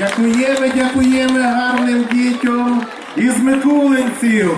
Дякуємо, дякуємо гарним дітям із Микулинців.